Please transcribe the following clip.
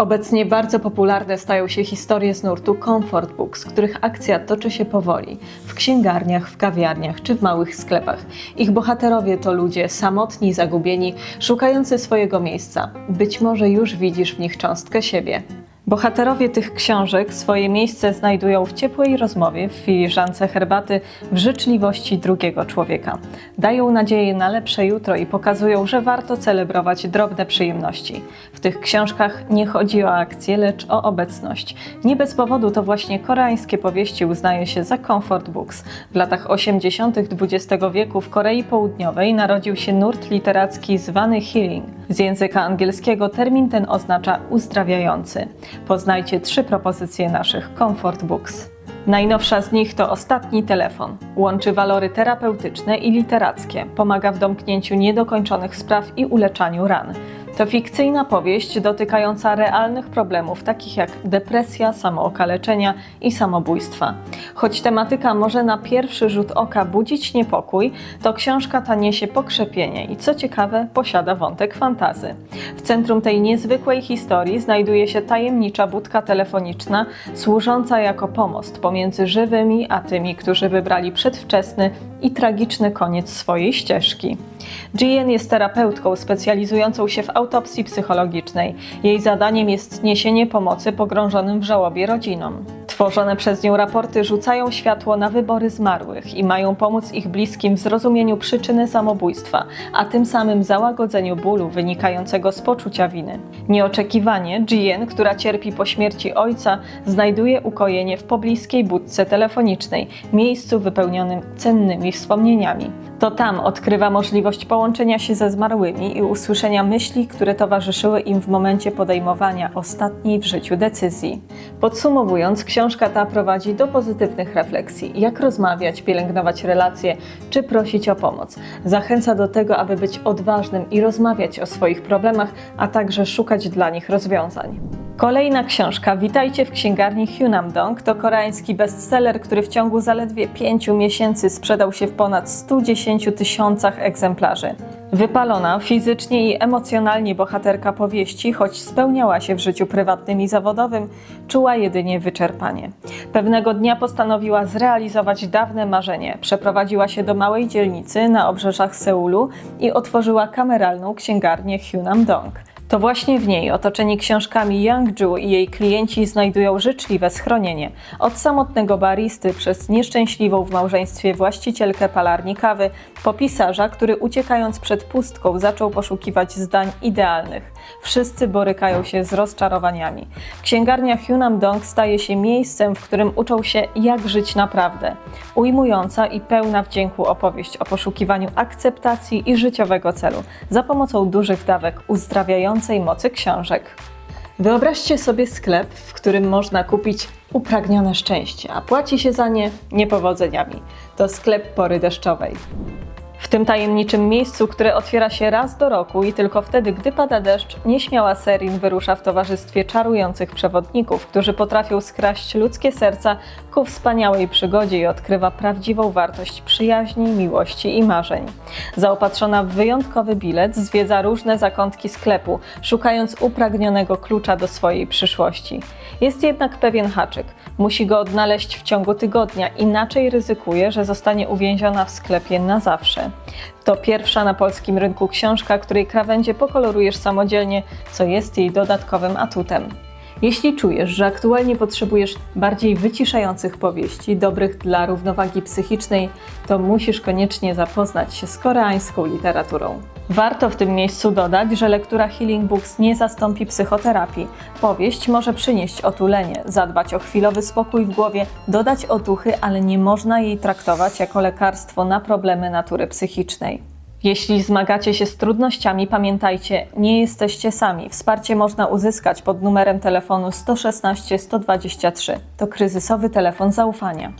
Obecnie bardzo popularne stają się historie z nurtu comfort books, których akcja toczy się powoli w księgarniach, w kawiarniach czy w małych sklepach. Ich bohaterowie to ludzie samotni, zagubieni, szukający swojego miejsca. Być może już widzisz w nich cząstkę siebie. Bohaterowie tych książek swoje miejsce znajdują w ciepłej rozmowie, w filiżance herbaty, w życzliwości drugiego człowieka. Dają nadzieję na lepsze jutro i pokazują, że warto celebrować drobne przyjemności. W tych książkach nie chodzi o akcję, lecz o obecność. Nie bez powodu to właśnie koreańskie powieści uznaje się za comfort books. W latach 80. XX wieku w Korei Południowej narodził się nurt literacki zwany healing. Z języka angielskiego termin ten oznacza uzdrawiający. Poznajcie trzy propozycje naszych Comfort Books. Najnowsza z nich to Ostatni telefon. Łączy walory terapeutyczne i literackie, pomaga w domknięciu niedokończonych spraw i uleczaniu ran. To fikcyjna powieść dotykająca realnych problemów, takich jak depresja, samookaleczenia i samobójstwa. Choć tematyka może na pierwszy rzut oka budzić niepokój, to książka ta niesie pokrzepienie i co ciekawe, posiada wątek fantazy. W centrum tej niezwykłej historii znajduje się tajemnicza budka telefoniczna, służąca jako pomost pomiędzy żywymi a tymi, którzy wybrali przedwczesny i tragiczny koniec swojej ścieżki. Jean jest terapeutką specjalizującą się w autopsji psychologicznej. Jej zadaniem jest niesienie pomocy pogrążonym w żałobie rodzinom. Tworzone przez nią raporty rzucają światło na wybory zmarłych i mają pomóc ich bliskim w zrozumieniu przyczyny samobójstwa, a tym samym załagodzeniu bólu wynikającego z poczucia winy. Nieoczekiwanie Jean, która cierpi po śmierci ojca, znajduje ukojenie w pobliskiej budce telefonicznej, miejscu wypełnionym cennymi wspomnieniami. To tam odkrywa możliwość połączenia się ze zmarłymi i usłyszenia myśli, które towarzyszyły im w momencie podejmowania ostatniej w życiu decyzji. Podsumowując, książka ta prowadzi do pozytywnych refleksji, jak rozmawiać, pielęgnować relacje czy prosić o pomoc. Zachęca do tego, aby być odważnym i rozmawiać o swoich problemach, a także szukać dla nich rozwiązań. Kolejna książka Witajcie w księgarni Hyunam Dong to koreański bestseller, który w ciągu zaledwie 5 miesięcy sprzedał się w ponad 110 tysiącach egzemplarzy. Wypalona fizycznie i emocjonalnie bohaterka powieści, choć spełniała się w życiu prywatnym i zawodowym, czuła jedynie wyczerpanie. Pewnego dnia postanowiła zrealizować dawne marzenie. Przeprowadziła się do małej dzielnicy na obrzeżach Seulu i otworzyła kameralną księgarnię Hyunam Dong. To właśnie w niej, otoczeni książkami Young-ju i jej klienci znajdują życzliwe schronienie. Od samotnego baristy przez nieszczęśliwą w małżeństwie właścicielkę palarni kawy, po pisarza, który uciekając przed pustką zaczął poszukiwać zdań idealnych. Wszyscy borykają się z rozczarowaniami. Księgarnia Hyunam Dong staje się miejscem, w którym uczą się jak żyć naprawdę. Ujmująca i pełna wdzięku opowieść o poszukiwaniu akceptacji i życiowego celu za pomocą dużych dawek uzdrawiających mocy książek. Wyobraźcie sobie sklep, w którym można kupić upragnione szczęście, a płaci się za nie niepowodzeniami. To sklep pory deszczowej. W tym tajemniczym miejscu, które otwiera się raz do roku i tylko wtedy, gdy pada deszcz, nieśmiała Serin wyrusza w towarzystwie czarujących przewodników, którzy potrafią skraść ludzkie serca ku wspaniałej przygodzie i odkrywa prawdziwą wartość przyjaźni, miłości i marzeń. Zaopatrzona w wyjątkowy bilet, zwiedza różne zakątki sklepu, szukając upragnionego klucza do swojej przyszłości. Jest jednak pewien haczyk. Musi go odnaleźć w ciągu tygodnia, inaczej ryzykuje, że zostanie uwięziona w sklepie na zawsze. To pierwsza na polskim rynku książka, której krawędzie pokolorujesz samodzielnie, co jest jej dodatkowym atutem. Jeśli czujesz, że aktualnie potrzebujesz bardziej wyciszających powieści, dobrych dla równowagi psychicznej, to musisz koniecznie zapoznać się z koreańską literaturą. Warto w tym miejscu dodać, że lektura Healing Books nie zastąpi psychoterapii. Powieść może przynieść otulenie, zadbać o chwilowy spokój w głowie, dodać otuchy, ale nie można jej traktować jako lekarstwo na problemy natury psychicznej. Jeśli zmagacie się z trudnościami, pamiętajcie, nie jesteście sami. Wsparcie można uzyskać pod numerem telefonu 116 123. To kryzysowy telefon zaufania.